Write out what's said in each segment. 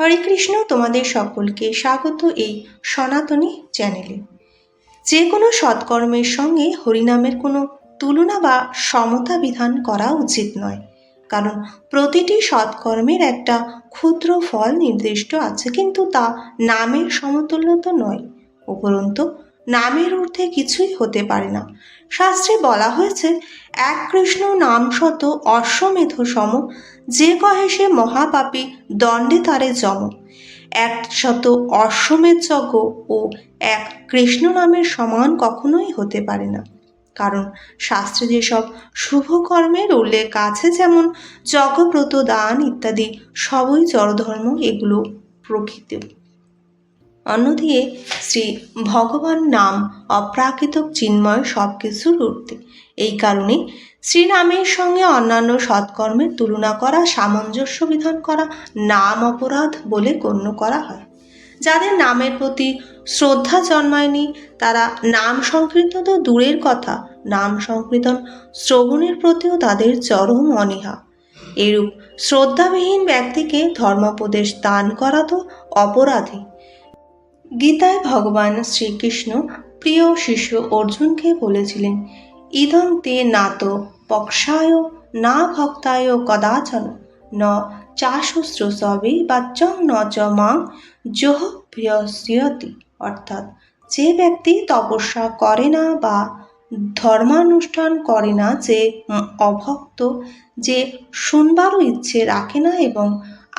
হরে কৃষ্ণ তোমাদের সকলকে স্বাগত এই সনাতনী চ্যানেলে। যে কোনো সৎকর্মের সঙ্গে হরিনামের কোনো তুলনা বা সমতা বিধান করা উচিত নয়, কারণ প্রতিটি সৎকর্মের একটা ক্ষুদ্র ফল নির্দিষ্ট আছে, কিন্তু তা নামের সমতুল্য তো নয়। উপরন্তু নামের ঊর্ধ্বে কিছুই হতে পারে না। শাস্ত্রে বলা হয়েছে, এক কৃষ্ণ নাম শত অশ্বমেধ সম যে কহে সে মহাপাপী, দণ্ডে তারে জম এক শত অশ্বমেধ যজ্ঞ ও এক কৃষ্ণ নামের সমান কখনোই হতে পারে না। কারণ শাস্ত্রে যেসব শুভ কর্মের উল্লেখ আছে, যেমন যজ্ঞব্রত দান ইত্যাদি, সবই জড়ধর্ম, এগুলো প্রকৃত অন্যদিকে শ্রী ভগবান নাম অপ্রাকৃত চিন্ময় সব কিছুর ঊর্ধ্বে এই কারণে শ্রীনামের সঙ্গে অন্যান্য সৎকর্মের তুলনা করা, সামঞ্জস্য বিধান করা নাম অপরাধ বলে গণ্য করা হয়। যাদের নামের প্রতি শ্রদ্ধা জন্মায়নি, তারা নাম সংকীর্তন তো দূরের কথা, নাম সংকীর্তন শ্রবণের প্রতিও তাদের চরম অনীহা। এরূপ শ্রদ্ধাবিহীন ব্যক্তিকে ধর্মোপদেশ দান করা তো অপরাধী। গীতায় ভগবান শ্রীকৃষ্ণ প্রিয় শিষ্য অর্জুনকে বলেছিলেন, ইদং তে নাত পক্ষায়, না ভক্তায় কদাচন, ন চাশুশ্রুসবে বাচ্যং ন চ মাং জোহভ্যসিয়তি অর্থাৎ, যে ব্যক্তি তপস্যা করে না বা ধর্মানুষ্ঠান করে না যে অভক্ত, যে শুনবারও ইচ্ছে রাখে না এবং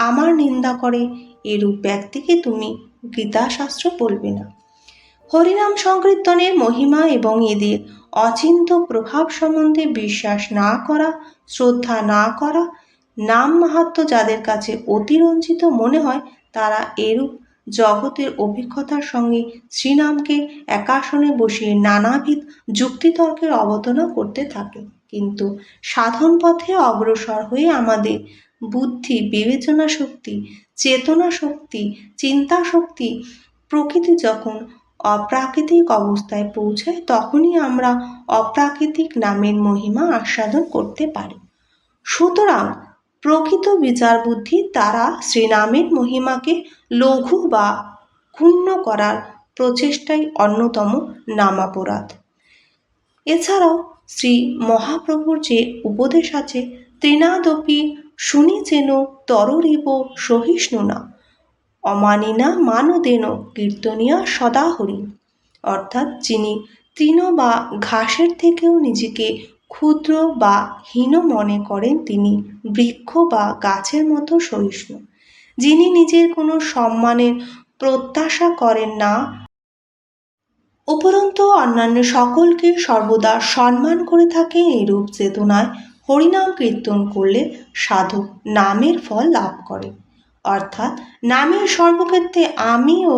আমার নিন্দা করে, এরূপ ব্যক্তিকে তুমি গীতাশাস্ত্র বলবে না। হরিনাম সংকীর্তনের মহিমা এবং এদের অচিন্ত প্রভাব সম্বন্ধে বিশ্বাস না করা, শ্রদ্ধা না করা, নাম মাহাত্ম যাদের কাছে অতিরঞ্জিত মনে হয়, তারা এরূপ জগতের অভিজ্ঞতার সঙ্গে শ্রীনামকে একাসনে বসিয়ে নানাবিধ যুক্তিতর্কের অবতনা করতে থাকে। কিন্তু সাধন পথে অগ্রসর হয়ে আমাদের বুদ্ধি, বিবেচনা শক্তি, চেতনা শক্তি, চিন্তা শক্তি প্রকৃতি যখন অপ্রাকৃতিক অবস্থায় পৌঁছায়, তখনই আমরা অপ্রাকৃতিক নামের মহিমা আস্বাদন করতে পারি। সুতরাং প্রকৃত বিচার বুদ্ধি তারা শ্রীনামের মহিমাকে লঘু বা ক্ষুণ্ণ করার প্রচেষ্টাই অন্যতম নামাপরাধ। এছাড়াও শ্রী মহাপ্রভুর যে উপদেশ আছে তৃণাদপি শুনি যেন তররিব সহিষ্ণু না অমানিনা মানদেন কীর্তনিয়া সদা হরি অর্থাৎ যিনি তৃণ বা ঘাসের থেকেও নিজেকে ক্ষুদ্র বা হীন মনে করেন, তিনি বৃক্ষ বা গাছের মতো সহিষ্ণু। যিনি নিজের কোনো সম্মানের প্রত্যাশা করেন না উপরন্তু অন্যান্য সকলকে সর্বদা সম্মান করে থাকেন এরূপ চেতনায় হরিনাম কীর্তন করলে সাধক নামের ফল লাভ করে। অর্থাৎ নামের সর্বক্ষেত্রে আমি ও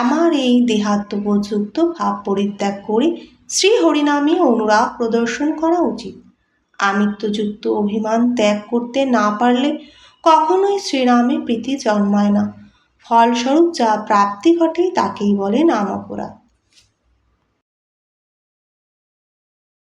আমার এই দেহাত্মবোধযুক্ত ভাব পরিত্যাগ করে শ্রী হরিনামে অনুরাগ প্রদর্শন করা উচিত। আমিত্বযুক্ত অভিমান ত্যাগ করতে না পারলে কখনোই শ্রীরামে প্রীতি জন্মায় না। ফলস্বরূপ যা প্রাপ্তি ঘটে তাকেই বলে নাম অপরাধ